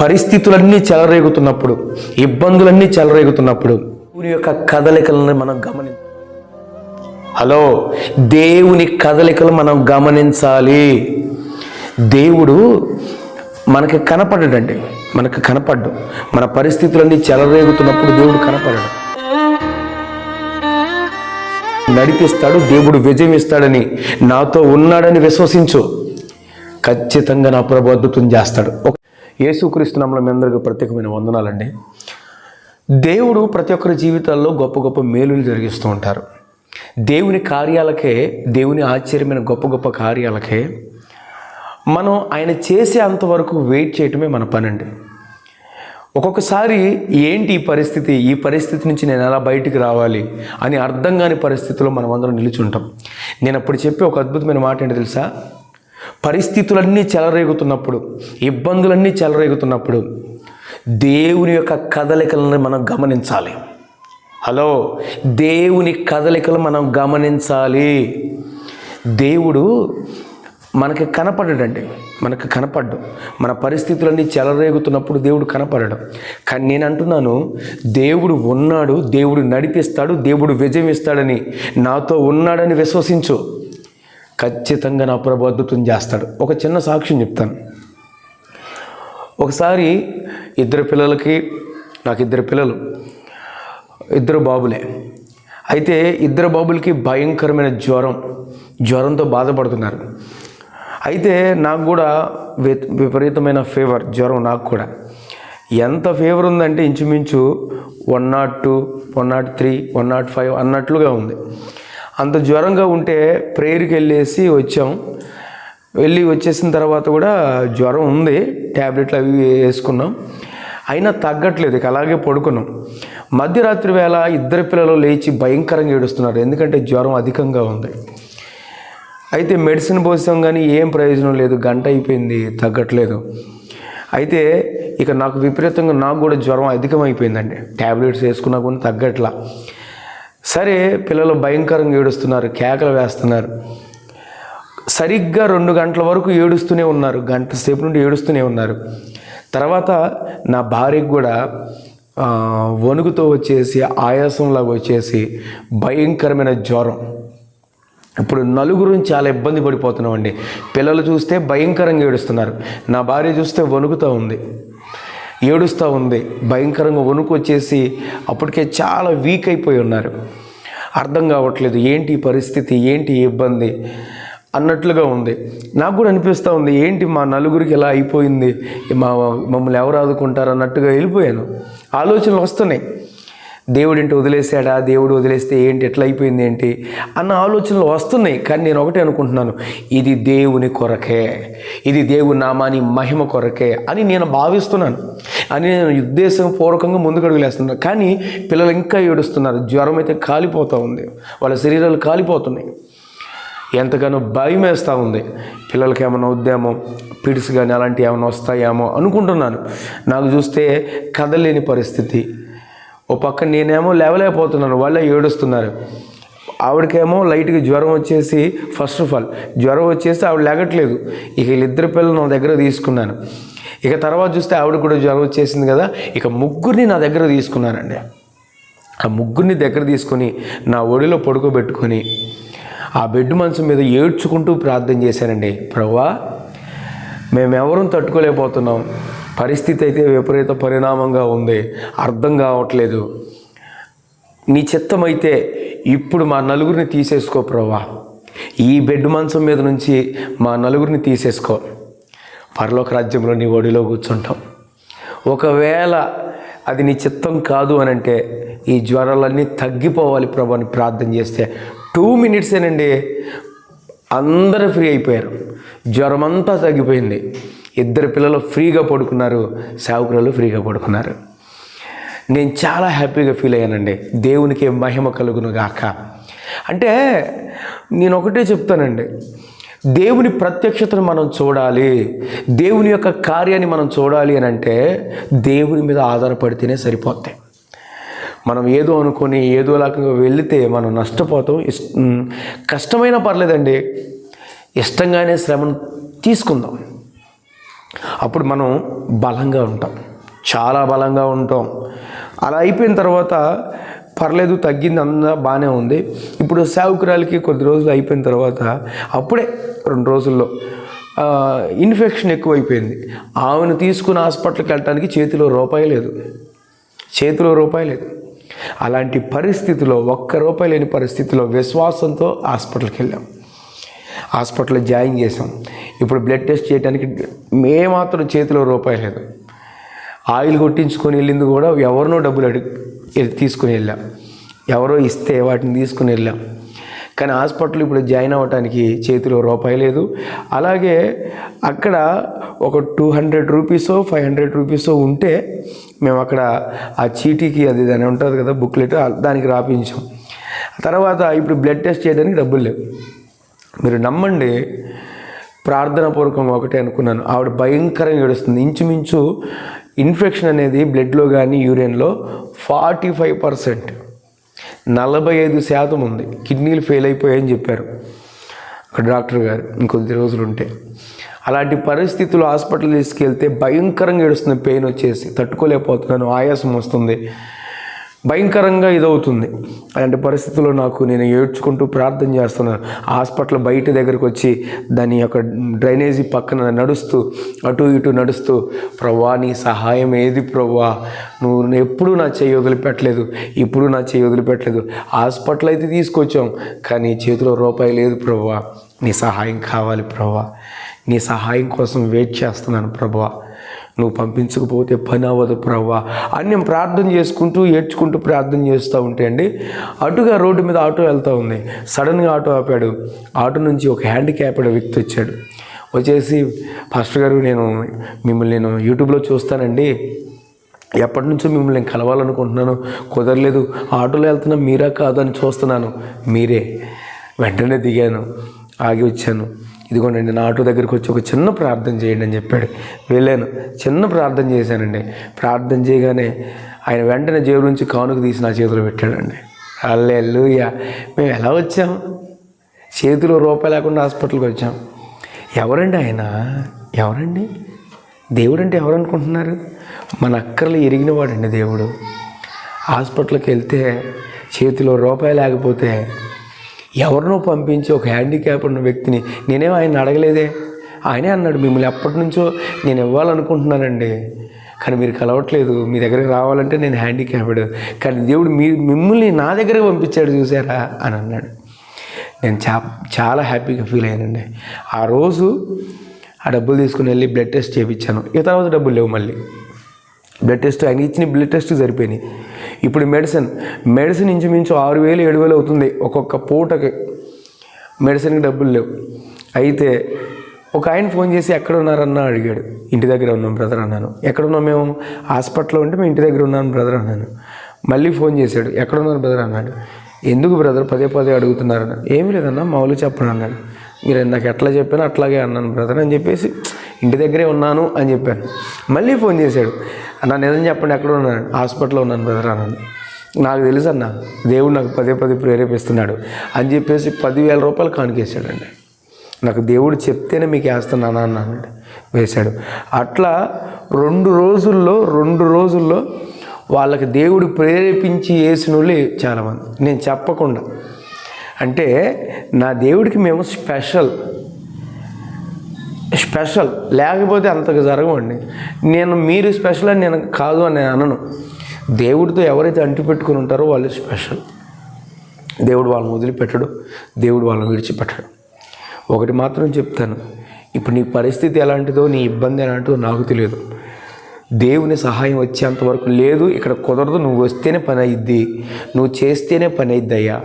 పరిస్థితులన్నీ చెలరేగుతున్నప్పుడు ఇబ్బందులన్నీ చెలరేగుతున్నప్పుడు దేవుని యొక్క కదలికలను మనం గమని హలో దేవుని కదలికలు మనం గమనించాలి. దేవుడు మనకి కనపడడండి మనకు కనపడ్డు. మన పరిస్థితులన్నీ చెలరేగుతున్నప్పుడు దేవుడు కనపడడు. నడిపిస్తాడు దేవుడు విజయం ఇస్తాడని నాతో ఉన్నాడని విశ్వసించు. ఖచ్చితంగా నా ప్రభు అద్భుతం చేస్తాడు. ఒక యేసుక్రీస్తునామలో మీ అందరికీ ప్రత్యేకమైన వందనాలండి. దేవుడు ప్రతి ఒక్కరి జీవితాల్లో గొప్ప గొప్ప మేలులు జరిగిస్తూ ఉంటారు. దేవుని కార్యాలకే దేవుని ఆశ్చర్యమైన గొప్ప గొప్ప కార్యాలకే మనం ఆయన చేసే అంతవరకు వెయిట్ చేయటమే మన పని అండి ఒక్కొక్కసారి ఏంటి ఈ పరిస్థితి? ఈ పరిస్థితి నుంచి నేను ఎలా బయటికి రావాలి? అని అర్థం కాని పరిస్థితిలో మనం అందరం నిలుచుంటాం. నేను అప్పుడు చెప్పే ఒక అద్భుతమైన మాట ఏంటి తెలుసా? పరిస్థితులన్నీ చెలరేగుతున్నప్పుడు ఇబ్బందులన్నీ చెలరేగుతున్నప్పుడు దేవుని యొక్క కదలికలను మనం గమనించాలి. హలో దేవుని కదలికలు మనం గమనించాలి. దేవుడు మనకి కనపడడండి మనకు కనపడ్డు. మన పరిస్థితులన్నీ చెలరేగుతున్నప్పుడు దేవుడు కనపడడం. కానీ నేను అంటున్నాను దేవుడు ఉన్నాడు దేవుడు నడిపిస్తాడు దేవుడు విజయం ఇస్తాడని నాతో ఉన్నాడని విశ్వసించు. ఖచ్చితంగా నా ప్రభు అద్భుతం చేస్తాడు. ఒక చిన్న సాక్ష్యం చెప్తాను. ఒకసారి ఇద్దరు పిల్లలకి నాకు ఇద్దరు పిల్లలు ఇద్దరు బాబులే. అయితే ఇద్దరు బాబులకి భయంకరమైన జ్వరం జ్వరంతో బాధపడుతున్నారు. అయితే నాకు కూడా విపరీతమైన ఫీవర్ జ్వరం నాకు కూడా. ఎంత ఫీవర్ ఉందంటే ఇంచుమించు one naught two one naught three one naught five అన్నట్లుగా ఉంది. అంత జ్వరంగా ఉంటే ప్రేయర్కి వెళ్ళేసి వచ్చాం. వెళ్ళి వచ్చేసిన తర్వాత కూడా జ్వరం ఉంది. ట్యాబ్లెట్లు అవి వేసుకున్నాం. అయినా తగ్గట్లేదు. ఇక అలాగే పడుకున్నాం. మధ్యరాత్రి వేళ ఇద్దరు పిల్లలు లేచి భయంకరంగా ఏడుస్తున్నారు. ఎందుకంటే జ్వరం అధికంగా ఉంది. అయితే మెడిసిన్ పోసాం కానీ ఏం ప్రయోజనం లేదు. గంట అయిపోయింది. తగ్గట్లేదు. అయితే ఇక నాకు విపరీతంగా నాకు కూడా జ్వరం అధికమైపోయిందండి. ట్యాబ్లెట్స్ వేసుకున్నా కూడా తగ్గట్లా. సరే పిల్లలు భయంకరంగా ఏడుస్తున్నారు కేకలు వేస్తున్నారు. సరిగ్గా రెండు గంటల వరకు ఏడుస్తూనే ఉన్నారు గంట సేపు నుండి ఏడుస్తూనే ఉన్నారు. తర్వాత నా భార్యకు కూడా వణుకుతో వచ్చేసి ఆయాసంలాగా వచ్చేసి భయంకరమైన జ్వరం. ఇప్పుడు నలుగురు చాలా ఇబ్బంది పడిపోతున్నామండి. పిల్లలు చూస్తే భయంకరంగా ఏడుస్తున్నారు. నా భార్య చూస్తే వణుకుతూ ఉంది. ఏడుస్తూ ఉంది. భయంకరంగా వణుకు వచ్చేసి అప్పటికే చాలా వీక్ అయిపోయి ఉన్నారు. అర్థం కావట్లేదు ఏంటి పరిస్థితి ఏంటి ఇబ్బంది అన్నట్లుగా ఉంది. నాకు కూడా అనిపిస్తూ ఉంది ఏంటి మా నలుగురికి ఇలా అయిపోయింది? మా మమ్మల్ని ఎవరు ఆదుకుంటారు అన్నట్టుగా వెళ్ళిపోయాను. ఆలోచనలు వస్తున్నాయి. దేవుడు ఏంటి వదిలేశాడా? దేవుడు వదిలేస్తే ఏంటి? ఎట్లా అయిపోయింది ఏంటి? అన్న ఆలోచనలు వస్తున్నాయి. కానీ నేను ఒకటే అనుకుంటున్నాను. ఇది దేవుని కొరకే. ఇది దేవుని నామాని మహిమ కొరకే అని నేను భావిస్తున్నాను. అని నేను ఉద్దేశపూర్వకంగా ముందుకు అడుగులేస్తున్నాను కానీ పిల్లలు ఇంకా ఏడుస్తున్నారు. జ్వరం అయితే కాలిపోతూ ఉంది. వాళ్ళ శరీరాలు కాలిపోతున్నాయి. ఎంతగానో భయం వేస్తూ ఉంది. పిల్లలకి ఏమైనా వద్దేమో పిడిసి కానీ అలాంటివి ఏమైనా వస్తాయేమో అనుకుంటున్నాను. నాకు చూస్తే కదలేని పరిస్థితి. ఓ పక్క నేనేమో లేవలేకపోతున్నాను వాళ్ళే ఏడుస్తున్నారు. ఆవిడకేమో లైట్గా జ్వరం వచ్చేసి ఫస్ట్ ఆఫ్ ఆల్ జ్వరం వచ్చేసి ఆవిడ లేగట్లేదు. ఇక వీళ్ళిద్దరు పిల్లలు నా దగ్గర తీసుకున్నాను. ఇక తర్వాత చూస్తే ఆవిడ కూడా జ్వరం వచ్చేసింది కదా ఇక ముగ్గురిని నా దగ్గర తీసుకున్నానండి. ఆ ముగ్గురిని దగ్గర తీసుకొని నా ఒడిలో పడుకోబెట్టుకొని ఆ బెడ్ మంచం మీద ఏడ్చుకుంటూ ప్రార్థన చేశానండి. ప్రవ్వా మేమెవరూ తట్టుకోలేకపోతున్నాం. పరిస్థితి అయితే విపరీత పరిణామంగా ఉంది. అర్థం కావట్లేదు. నీ చిత్తమైతే ఇప్పుడు మా నలుగురిని తీసేసుకో ప్రవ్వా. ఈ బెడ్ మంచం మీద నుంచి మా నలుగురిని తీసేసుకో. పరలోక రాజ్యంలో నీ ఒడిలో కూర్చుంటాం. ఒకవేళ అది నీ చిత్తం కాదు అని అంటే ఈ జ్వరాలన్నీ తగ్గిపోవాలి ప్రభు అని ప్రార్థన చేస్తే టూ మినిట్సేనండి. అందరూ ఫ్రీ అయిపోయారు. జ్వరమంతా తగ్గిపోయింది. ఇద్దరు పిల్లలు ఫ్రీగా పడుకున్నారు సేవకురాలు ఫ్రీగా పడుకున్నారు. నేను చాలా హ్యాపీగా ఫీల్ అయ్యానండి. దేవునికి మహిమ కలుగును గాక. అంటే నేను ఒకటే చెప్తానండి. దేవుని ప్రత్యక్షతను మనం చూడాలి. దేవుని యొక్క కార్యాన్ని మనం చూడాలి అని అంటే దేవుని మీద ఆధారపడితేనే సరిపోతాయి. మనం ఏదో అనుకొని ఏదో లాగా వెళితే మనం నష్టపోతాం. కష్టమైనా పర్లేదండి. ఇష్టంగానే శ్రమను తీసుకుందాం. అప్పుడు మనం బలంగా ఉంటాం. చాలా బలంగా ఉంటాం. అలా అయిపోయిన తర్వాత పర్లేదు తగ్గింది అంతా బాగానే ఉంది. ఇప్పుడు సేవకురాలకి కొద్ది రోజులు అయిపోయిన తర్వాత అప్పుడే రెండు రోజుల్లో ఇన్ఫెక్షన్ ఎక్కువైపోయింది. ఆమెను తీసుకుని హాస్పిటల్కి వెళ్ళటానికి చేతిలో రూపాయి లేదు. చేతిలో రూపాయి లేదు. అలాంటి పరిస్థితిలో ఒక్క రూపాయి లేని పరిస్థితిలో విశ్వాసంతో హాస్పిటల్కి వెళ్ళాం. హాస్పిటల్లో జాయిన్ చేసాం ఇప్పుడు బ్లడ్ టెస్ట్ చేయడానికి మేమాత్రం చేతిలో రూపాయి లేదు. ఆయిల్ కొట్టించుకొని వెళ్ళింది కూడా ఎవరినో డబ్బులు అడిగి తీసుకుని వెళ్ళాం. ఎవరో ఇస్తే వాటిని తీసుకుని వెళ్ళాం. కానీ హాస్పిటల్ ఇప్పుడు జాయిన్ అవ్వటానికి చేతిలో రూపాయి లేదు. అలాగే అక్కడ ఒక టూ హండ్రెడ్ రూపీసో ఫైవ్ హండ్రెడ్ రూపీసో ఉంటే మేము అక్కడ ఆ చీటీకి అది దాని ఉంటుంది కదా బుక్లెట్ దానికి రాపించాం. తర్వాత ఇప్పుడు బ్లడ్ టెస్ట్ చేయడానికి డబ్బులు లేవు. మీరు నమ్మండి ప్రార్థనాపూర్వకంగా ఒకటే అనుకున్నాను. ఆవిడ భయంకరంగా ఏడుస్తుంది. ఇంచుమించు ఇన్ఫెక్షన్ అనేది బ్లడ్లో కానీ యూరిన్లో ఫార్టీ ఫైవ్ పర్సెంట్. నలభై ఐదు శాతం ఉంది. కిడ్నీలు ఫెయిల్ అయిపోయాయని చెప్పారు. అక్కడ డాక్టర్ గారు ఇంకొద్ది రోజులు ఉంటే. అలాంటి పరిస్థితులు హాస్పిటల్ తీసుకెళ్తే భయంకరంగా ఏడుస్తుంది. పెయిన్ వచ్చేసి తట్టుకోలేకపోతున్నాను. ఆయాసం వస్తుంది. భయంకరంగా ఇదవుతుంది. అలాంటి పరిస్థితుల్లో నాకు నేను ఏడ్చుకుంటూ ప్రార్థన చేస్తున్నాను. హాస్పిటల్ బయట దగ్గరకు వచ్చి దాని యొక్క డ్రైనేజీ పక్కన నడుస్తూ అటు ఇటు నడుస్తూ ప్రవ్వా నీ సహాయం ఏది ప్రవ్వా నువ్వు ఎప్పుడూ నా చేయి వదిలిపెట్టలేదు. ఇప్పుడు నా చేయి వదిలిపెట్టలేదు. హాస్పిటల్ అయితే తీసుకొచ్చాం. కానీ చేతిలో రూపాయి లేదు ప్రవ్వా నీ సహాయం కావాలి ప్రవ్వా నీ సహాయం కోసం వెయిట్ చేస్తున్నాను ప్రభా. నువ్వు పంపించకపోతే పని అవ్వదు ప్రవ్వా. అని నేను ప్రార్థన చేసుకుంటూ ఏడ్చుకుంటూ ప్రార్థన చేస్తూ ఉంటే అండి అటుగా రోడ్డు మీద ఆటో వెళ్తూ ఉంది. సడన్గా ఆటో ఆపాడు. ఆటో నుంచి ఒక హ్యాండిక్యాప్డ్ వ్యక్తి వచ్చాడు. వచ్చేసి ఫాస్టర్ గారు నేను మిమ్మల్ని నేను యూట్యూబ్లో చూస్తానండి. ఎప్పటి నుంచో మిమ్మల్ని నేను కలవాలనుకుంటున్నాను. కుదరలేదు. ఆటోలో వెళ్తున్నా మీరా కాదని చూస్తున్నాను. మీరే. వెంటనే దిగాను. ఆగి వచ్చాను. ఇదిగోండి నా ఆటో దగ్గరికి వచ్చి ఒక చిన్న ప్రార్థన చేయండి అని చెప్పాడు. వెళ్ళాను. చిన్న ప్రార్థన చేశానండి. ప్రార్థన చేయగానే ఆయన వెంటనే జేబు నుంచి కానుక తీసి నా చేతిలో పెట్టాడండి. అల్లెల్లుయ్య మేము ఎలా వచ్చాం? చేతిలో రూపాయి లేకుండా హాస్పిటల్కి వచ్చాం. ఎవరండి ఆయన? ఎవరండి? దేవుడు అంటే ఎవరనుకుంటున్నారు? మన అక్కర్లు ఎరిగినవాడండి దేవుడు. హాస్పిటల్కి వెళ్తే చేతిలో రూపాయి లేకపోతే ఎవరినో పంపించి ఒక హ్యాండిక్యాప్ ఉన్న వ్యక్తిని నేనేం ఆయన అడగలేదే? ఆయనే అన్నాడు మిమ్మల్ని ఎప్పటి నుంచో నేను ఇవ్వాలనుకుంటున్నానండి. కానీ మీరు కలవట్లేదు. మీ దగ్గరికి రావాలంటే నేను హ్యాండిక్యాప్డ్ కానీ దేవుడు మీ మిమ్మల్ని నా దగ్గరికి పంపించాడు చూసారా? అని అన్నాడు. నేను చా చాలా హ్యాపీగా ఫీల్ అయ్యానండి. ఆ రోజు ఆ డబ్బులు తీసుకుని వెళ్ళి బ్లడ్ టెస్ట్ చేయించాను. ఇక తర్వాత డబ్బులు లేవు మళ్ళీ. బ్లడ్ టెస్ట్ ఆయన ఇచ్చిన బ్లడ్ టెస్ట్ సరిపోయినాయి. ఇప్పుడు మెడిసిన్ మెడిసిన్ ఇంచుమించు ఆరు వేలు ఏడు వేలు అవుతుంది ఒక్కొక్క పూటకి. మెడిసిన్కి డబ్బులు లేవు. అయితే ఒక ఆయన ఫోన్ చేసి ఎక్కడ ఉన్నారన్న? అడిగాడు. ఇంటి దగ్గర ఉన్నాం బ్రదర్ అన్నాను. ఎక్కడ ఉన్నాం మేము? హాస్పిటల్లో ఉంటే మేము ఇంటి దగ్గర ఉన్నాను బ్రదర్ అన్నాను. మళ్ళీ ఫోన్ చేశాడు. ఎక్కడ ఉన్నారు బ్రదర్? అన్నాడు. ఎందుకు బ్రదర్? పదే పదే అడుగుతున్నారన్న ఏమీ లేదన్నా మామూలుగా చెప్పను? అన్నాడు. మీరు నాకు ఎట్లా చెప్పాను అట్లాగే అన్నాను బ్రదర్ అని చెప్పేసి ఇంటి దగ్గరే ఉన్నాను అని చెప్పాను. మళ్ళీ ఫోన్ చేశాడు. నా నిజం చెప్పండి ఎక్కడ ఉన్నాను? హాస్పిటల్లో ఉన్నాను బ్రదర్ అన్నాను. నాకు తెలుసు అన్న దేవుడు నాకు పదే పదే ప్రేరేపిస్తున్నాడు అని చెప్పేసి పదివేల రూపాయలు కానుకేశాడండి. నాకు దేవుడు చెప్తేనే మీకు వేస్తున్నాను అన్నాడు. వేశాడు. అట్లా రెండు రోజుల్లో రెండు రోజుల్లో వాళ్ళకి దేవుడు ప్రేరేపించి వేసిన వాళ్ళే చాలామంది. నేను చెప్పకుండా అంటే నా దేవుడికి మేము స్పెషల్ స్పెషల్. లేకపోతే అంతగా జరగవండి. నేను మీరు స్పెషల్ అని నేను కాదు అని నేను అనను. దేవుడితో ఎవరైతే అంటిపెట్టుకుని ఉంటారో వాళ్ళు స్పెషల్. దేవుడు వాళ్ళని వదిలిపెట్టడు దేవుడు వాళ్ళని విడిచిపెట్టడు. ఒకటి మాత్రం చెప్తాను. ఇప్పుడు నీ పరిస్థితి ఎలాంటిదో నీ ఇబ్బంది ఎలాంటిదో నాకు తెలియదు. దేవుని సహాయం వచ్చేంత వరకు లేదు ఇక్కడ కుదరదు. నువ్వు వస్తేనే పని అయ్యిద్ది నువ్వు చేస్తేనే పని అయ్యిద్ది అయ్యా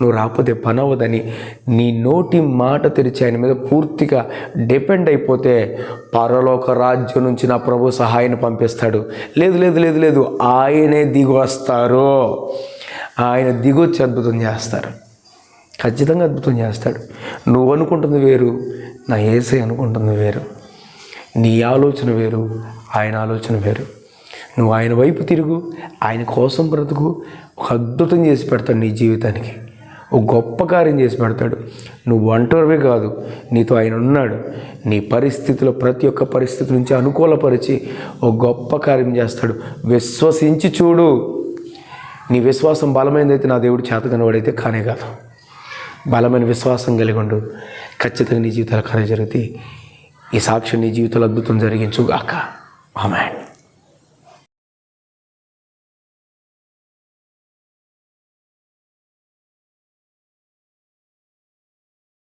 నువ్వు రాకపోతే పని అవ్వదని నీ నోటి మాట తెరిచి ఆయన మీద పూర్తిగా డిపెండ్ అయిపోతే పరలోక రాజ్యం నుంచి నా ప్రభు సహాయాన్ని పంపిస్తాడు. లేదు లేదు లేదు లేదు. ఆయనే దిగొస్తారు ఆయన దిగొచ్చి అద్భుతం చేస్తారు. ఖచ్చితంగా అద్భుతం చేస్తాడు. నువ్వు అనుకుంటుంది వేరు నా ఏసై అనుకుంటుంది వేరు. నీ ఆలోచన వేరు ఆయన ఆలోచన వేరు. నువ్వు ఆయన వైపు తిరుగు ఆయన కోసం బ్రతుకు ఒక అద్భుతం చేసి పెడతాడు నీ జీవితానికి. ఒక గొప్ప కార్యం చేసి పెడతాడు. నువ్వు ఒంటరివి కాదు నీతో ఆయన ఉన్నాడు. నీ పరిస్థితిలో ప్రతి ఒక్క పరిస్థితి నుంచి అనుకూలపరిచి ఒక గొప్ప కార్యం చేస్తాడు. విశ్వసించి చూడు. నీ విశ్వాసం బలమైనదైతే నా దేవుడు చేతకనవాడైతే కానే కాదు. బలమైన విశ్వాసం కలిగి ఉండు. ఖచ్చితంగా నీ జీవితాల కార్యం జరిగితే ఈ సాక్ష్యం నీ జీవితంలో అద్భుతం జరిగించుగాక. ఆమె